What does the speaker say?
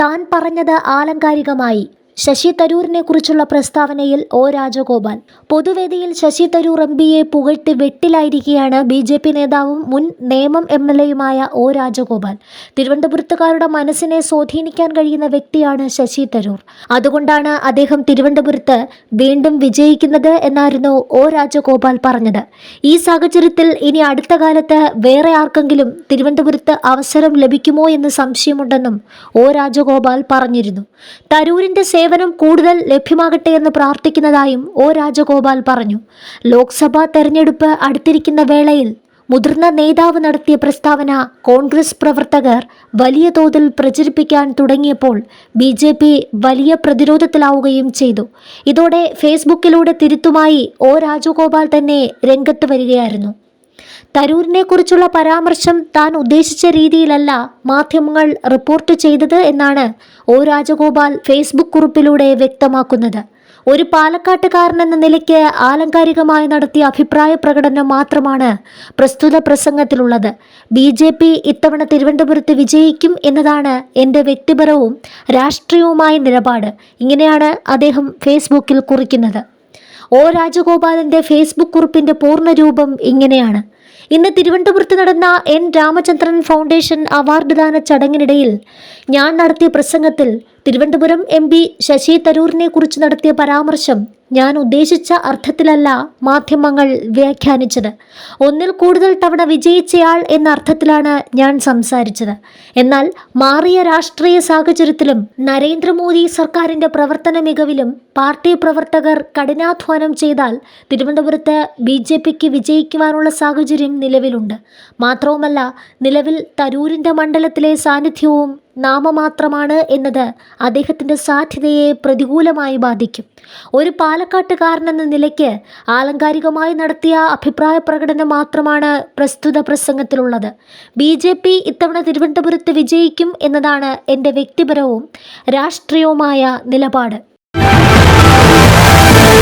താൻ പറഞ്ഞത് ആലങ്കാരികമായി ശശി തരൂരിനെ കുറിച്ചുള്ള പ്രസ്താവനയിൽ ഒ. രാജഗോപാൽ. പൊതുവേദിയിൽ ശശി തരൂർ എം. പിയെ പുകഴ്ത്തി വെട്ടിലായിരിക്കുകയാണ് ബി. ജെ. പി. നേതാവും മുൻ നേമം എം. എൽ. എയുമായ ഒ. രാജഗോപാൽ. തിരുവനന്തപുരത്തുകാരുടെ മനസ്സിനെ സ്വാധീനിക്കാൻ കഴിയുന്ന വ്യക്തിയാണ് ശശി തരൂർ. അതുകൊണ്ടാണ് അദ്ദേഹം തിരുവനന്തപുരത്ത് വീണ്ടും വിജയിക്കുന്നത് എന്നായിരുന്നു ഒ. രാജഗോപാൽ പറഞ്ഞത്. ഈ സാഹചര്യത്തിൽ ഇനി അടുത്ത കാലത്ത് വേറെ ആർക്കെങ്കിലും തിരുവനന്തപുരത്ത് അവസരം ലഭിക്കുമോ എന്ന് സംശയമുണ്ടെന്നും ഒ. രാജഗോപാൽ പറഞ്ഞിരുന്നു. തരൂരിന്റെ സേവനം കൂടുതൽ ലഭ്യമാകട്ടെ എന്ന് പ്രാർത്ഥിക്കുന്നതായും ഒ രാജഗോപാൽ പറഞ്ഞു. ലോക്സഭാ തെരഞ്ഞെടുപ്പ് അടുത്തിരിക്കുന്ന വേളയിൽ മുതിർന്ന നേതാവ് നടത്തിയ പ്രസ്താവന കോൺഗ്രസ് പ്രവർത്തകർ വലിയ തോതിൽ പ്രചരിപ്പിക്കാൻ തുടങ്ങിയപ്പോൾ ബി ജെ പി വലിയ പ്രതിരോധത്തിലാവുകയും ചെയ്തു. ഇതോടെ ഫേസ്ബുക്കിലൂടെ തിരുത്തുമായി ഒ രാജഗോപാൽ തന്നെ രംഗത്ത് വരികയായിരുന്നു. തരൂരിനെ കുറിച്ചുള്ള പരാമർശം താൻ ഉദ്ദേശിച്ച രീതിയിലല്ല മാധ്യമങ്ങൾ റിപ്പോർട്ട് ചെയ്തത് എന്നാണ് ഒ രാജഗോപാൽ ഫേസ്ബുക്ക് കുറിപ്പിലൂടെ വ്യക്തമാക്കുന്നത്. ഒരു പാലക്കാട്ടുകാരനെന്ന നിലയ്ക്ക് ആലങ്കാരികമായി നടത്തിയ അഭിപ്രായ പ്രകടനം മാത്രമാണ് പ്രസ്തുത പ്രസംഗത്തിലുള്ളത്. ബി ജെ പി ഇത്തവണ തിരുവനന്തപുരത്ത് വിജയിക്കും എന്നതാണ് എന്റെ വ്യക്തിപരവും രാഷ്ട്രീയവുമായ നിലപാട്. ഇങ്ങനെയാണ് അദ്ദേഹം ഫേസ്ബുക്കിൽ കുറിക്കുന്നത്. ഒ രാജഗോപാലന്റെ ഫേസ്ബുക്ക് കുറിപ്പിന്റെ പൂർണരൂപം ഇങ്ങനെയാണ്. ഇന്ന് തിരുവനന്തപുരത്ത് നടന്ന എൻ രാമചന്ദ്രൻ ഫൗണ്ടേഷൻ അവാർഡ് ദാന ചടങ്ങിനിടയിൽ ഞാൻ നടത്തിയ പ്രസംഗത്തിൽ തിരുവനന്തപുരം എം പി ശശി തരൂരിനെ കുറിച്ച് നടത്തിയ പരാമർശം ഞാൻ ഉദ്ദേശിച്ച അർത്ഥത്തിലല്ല മാധ്യമങ്ങൾ വ്യാഖ്യാനിച്ചത്. ഒന്നിൽ കൂടുതൽ തവണ വിജയിച്ചയാൾ എന്ന അർത്ഥത്തിലാണ് ഞാൻ സംസാരിച്ചത്. എന്നാൽ മാറിയ രാഷ്ട്രീയ സാഹചര്യത്തിലും നരേന്ദ്രമോദി സർക്കാരിന്റെ പ്രവർത്തന മികവിലും പാർട്ടി പ്രവർത്തകർ കഠിനാധ്വാനം ചെയ്താൽ തിരുവനന്തപുരത്ത് ബി ജെ പിക്ക് വിജയിക്കുവാനുള്ള സാഹചര്യം നിലവിലുണ്ട്. മാത്രവുമല്ല നിലവിൽ തരൂരിന്റെ മണ്ഡലത്തിലെ സാന്നിധ്യവും നാമമാത്രമാണ് എന്നത് അദ്ദേഹത്തിന്റെ സാധ്യതയെ പ്രതികൂലമായി ബാധിക്കും. ഒരു പാലക്കാട്ടുകാരനെന്ന നിലയ്ക്ക് ആലങ്കാരികമായി നടത്തിയ അഭിപ്രായ പ്രകടനം മാത്രമാണ് പ്രസ്തുത പ്രസംഗത്തിലുള്ളത്. ബി ജെ പി ഇത്തവണ തിരുവനന്തപുരത്ത് വിജയിക്കും എന്നതാണ് എന്റെ വ്യക്തിപരവും രാഷ്ട്രീയവുമായ നിലപാട്.